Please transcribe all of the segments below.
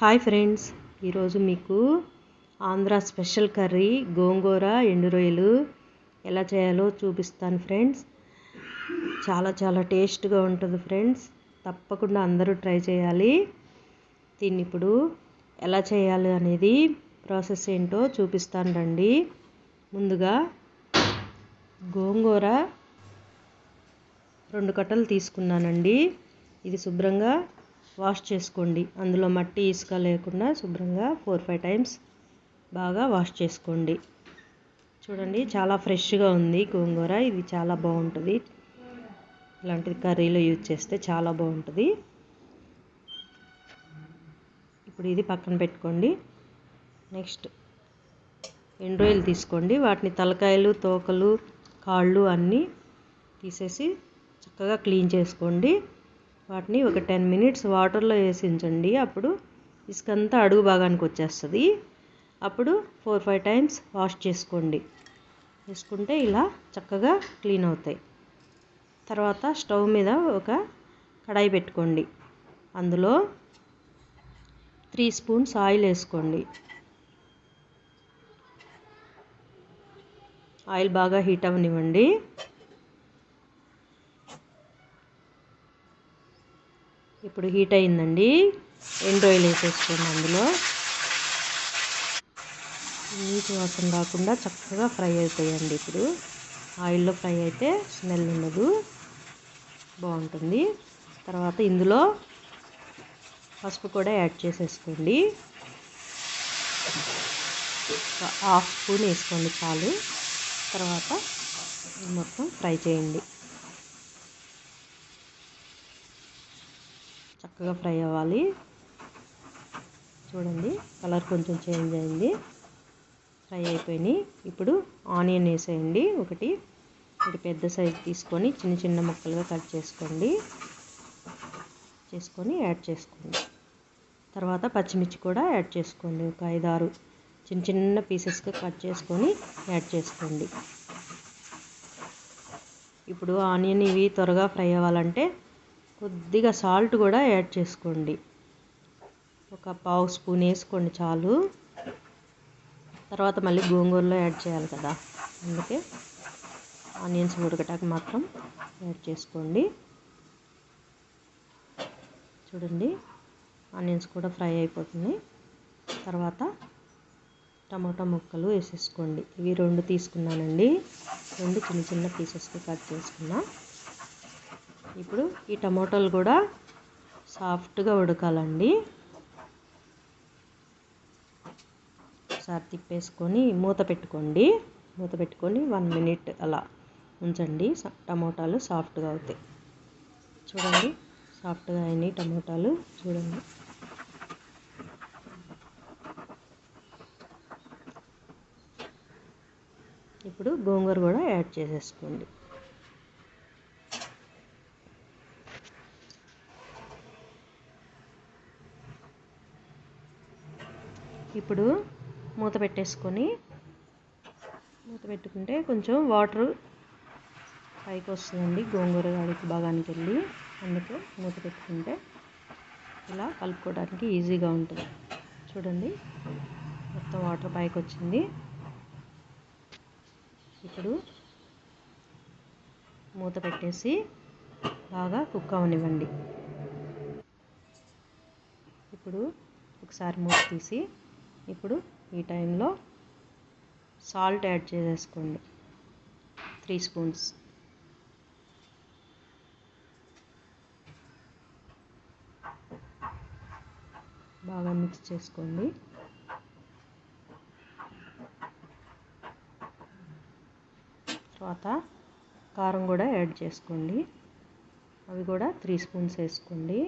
Hi friends ఈరోజు మీకు Andhra special curry గోంగూర ఎండు రొయ్యలు ఎలా చేయాలో చూపిస్తాను ఫ్రెండ్స్. చాలా చాలా టేస్ట్గా ఉంటుంది ఫ్రెండ్స్. తప్పకుండా అందరూ ట్రై చేయాలి. దీన్ని ఇప్పుడు ఎలా చేయాలి అనేది ప్రాసెస్ ఏంటో చూపిస్తాను రండి. ముందుగా గోంగూర రెండు కట్టలు తీసుకున్నానండి. ఇది శుభ్రంగా వాష్ చేసుకోండి. అందులో మట్టి ఇసుక లేకుండా శుభ్రంగా ఫోర్ ఫైవ్ టైమ్స్ బాగా వాష్ చేసుకోండి. చూడండి చాలా ఫ్రెష్గా ఉంది గోంగూర. ఇది చాలా బాగుంటుంది. ఇలాంటిది కర్రీలో యూజ్ చేస్తే చాలా బాగుంటుంది. ఇప్పుడు ఇది పక్కన పెట్టుకోండి. నెక్స్ట్ ఎండ్రోయిల్ తీసుకోండి. వాటిని తలకాయలు తోకలు కాళ్ళు అన్నీ తీసేసి చక్కగా క్లీన్ చేసుకోండి. వాటిని ఒక టెన్ మినిట్స్ వాటర్లో వేసి ఉంచండి అప్పుడు ఇసుకంతా అడుగు భాగానికి వచ్చేస్తుంది. అప్పుడు ఫోర్ ఫైవ్ టైమ్స్ వాష్ చేసుకోండి. వేసుకుంటే ఇలా చక్కగా క్లీన్ అవుతాయి. తర్వాత స్టవ్ మీద ఒక కడాయి పెట్టుకోండి. అందులో త్రీ స్పూన్స్ ఆయిల్ వేసుకోండి. ఆయిల్ బాగా హీట్ అవనివ్వండి ఇప్పుడు హీట్ అయిందండి. ఎండ్ ఆయిల్ వేసేసుకోండి అందులో. నీటి వాసన రాకుండా చక్కగా ఫ్రై అవుతాయండి ఇప్పుడు. ఆయిల్లో ఫ్రై అయితే స్మెల్ ఉండదు. బాగుంటుంది. తర్వాత ఇందులో పసుపు కూడా యాడ్ చేసేసుకోండి. హాఫ్ స్పూన్ వేసుకోండి చాలు. తర్వాత మొత్తం ఫ్రై చేయండి. చక్కగా ఫ్రై అవ్వాలి. చూడండి కలర్ కొంచెం చేంజ్ అయింది. ఫ్రై అయిపోయినాయి. ఇప్పుడు ఆనియన్ వేసేయండి. ఒకటి ఒకటి పెద్ద సైజు తీసుకొని చిన్న చిన్న ముక్కలుగా కట్ చేసుకోండి. చేసుకొని యాడ్ చేసుకోండి. తర్వాత పచ్చిమిర్చి కూడా యాడ్ చేసుకోండి. ఒక ఐదారు చిన్న చిన్న పీసెస్గా కట్ చేసుకొని యాడ్ చేసుకోండి. ఇప్పుడు ఆనియన్ ఇవి త్వరగా ఫ్రై అవ్వాలంటే కొద్దిగా సాల్ట్ కూడా యాడ్ చేసుకోండి. ఒక పావు స్పూన్ వేసుకోండి చాలు. తర్వాత మళ్ళీ గోంగూరలో యాడ్ చేయాలి కదా. అందుకే ఆనియన్స్ ఉడకటానికి మాత్రం యాడ్ చేసుకోండి. చూడండి ఆనియన్స్ కూడా ఫ్రై అయిపోతుంది. తర్వాత టమాటా ముక్కలు వేసేసుకోండి. ఇవి రెండు తీసుకున్నానండి. రెండు చిన్న చిన్న పీసెస్కి కట్ చేసుకున్నా. ఇప్పుడు ఈ టమాటాలు కూడా సాఫ్ట్గా ఉడకాలండి. ఒకసారి తిప్పేసుకొని మూత పెట్టుకోండి. మూత పెట్టుకొని వన్ మినిట్ అలా ఉంచండి. టమోటాలు సాఫ్ట్గా అవుతాయి. చూడండి సాఫ్ట్గా అయినాయి టమోటాలు. చూడండి. ఇప్పుడు గోంగూర కూడా యాడ్ చేసేసుకోండి. ఇప్పుడు మూత పెట్టేసుకొని మూత పెట్టుకుంటే కొంచెం వాటర్ పైకి వస్తుందండి గోంగూర గాడికి భాగానికి వెళ్ళి. అందుకే మూత పెట్టుకుంటే ఇలా కలుపుకోవడానికి ఈజీగా ఉంటుంది. చూడండి మొత్తం వాటర్ పైకి వచ్చింది. ఇప్పుడు మూత పెట్టేసి బాగా కుక్ అవనివ్వండి. ఇప్పుడు ఒకసారి మూత తీసి ఇప్పుడు ఈ టైంలో సాల్ట్ యాడ్ చేసేసుకోండి. Three spoons. బాగా మిక్స్ చేసుకోండి. తర్వాత కారం కూడా యాడ్ చేసుకోండి. అవి కూడా త్రీ స్పూన్స్ వేసుకోండి.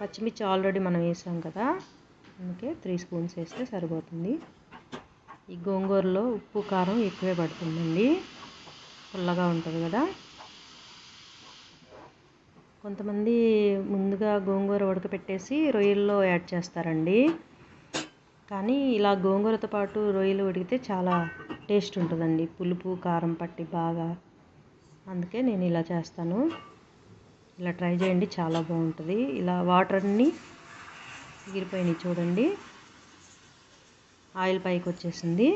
పచ్చిమిర్చి ఆల్రెడీ మనం వేసాం కదా అందుకే త్రీ స్పూన్స్ వేస్తే సరిపోతుంది. ఈ గోంగూరలో ఉప్పు కారం ఎక్కువే పడుతుందండి. పుల్లగా ఉంటుంది కదా. కొంతమంది ముందుగా గోంగూర ఉడకపెట్టేసి రొయ్యల్లో యాడ్ చేస్తారండి. కానీ ఇలా గోంగూరతో పాటు రొయ్యలు ఉడికితే చాలా టేస్ట్ ఉంటుందండి. పులుపు కారం పట్టి బాగా. అందుకే నేను ఇలా చేస్తాను. ఇలా ట్రై చేయండి చాలా బాగుంటుంది. ఇలా వాటర్ అన్నీ ఎగిరిపోయినాయి చూడండి. ఆయిల్ పైకి వచ్చేసింది.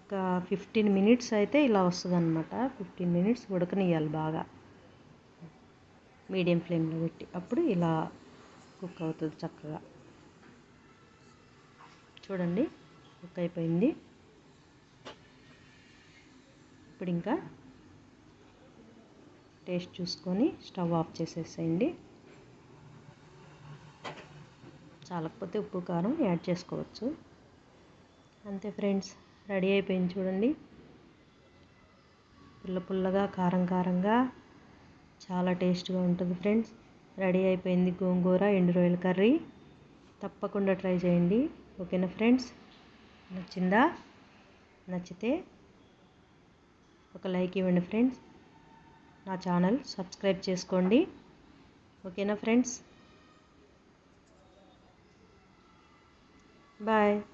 ఒక ఫిఫ్టీన్ మినిట్స్ అయితే ఇలా వస్తుంది అనమాట ఫిఫ్టీన్ మినిట్స్ ఉడకనియాలి బాగా. మీడియం ఫ్లేమ్లో పెట్టి అప్పుడు ఇలా కుక్ అవుతుంది చక్కగా. చూడండి కుక్ అయిపోయింది. ఇప్పుడు ఇంకా టేస్ట్ చూసుకొని స్టవ్ ఆఫ్ చేసేసేయండి. చాలకపోతే ఉప్పు కారం యాడ్ చేసుకోవచ్చు. అంతే ఫ్రెండ్స్ రెడీ అయిపోయింది చూడండి. పుల్ల పుల్లగా కారం కారంగా చాలా టేస్ట్గా ఉంటుంది ఫ్రెండ్స్. రెడీ అయిపోయింది గోంగూర ఎండు రొయ్యల కర్రీ. తప్పకుండా ట్రై చేయండి. ఓకేనా ఫ్రెండ్స్? నచ్చిందా? నచ్చితే ఒక లైక్ ఇవ్వండి ఫ్రెండ్స్. నా ఛానల్ సబ్స్క్రైబ్ చేసుకోండి. ఓకేనా ఫ్రెండ్స్? Bye.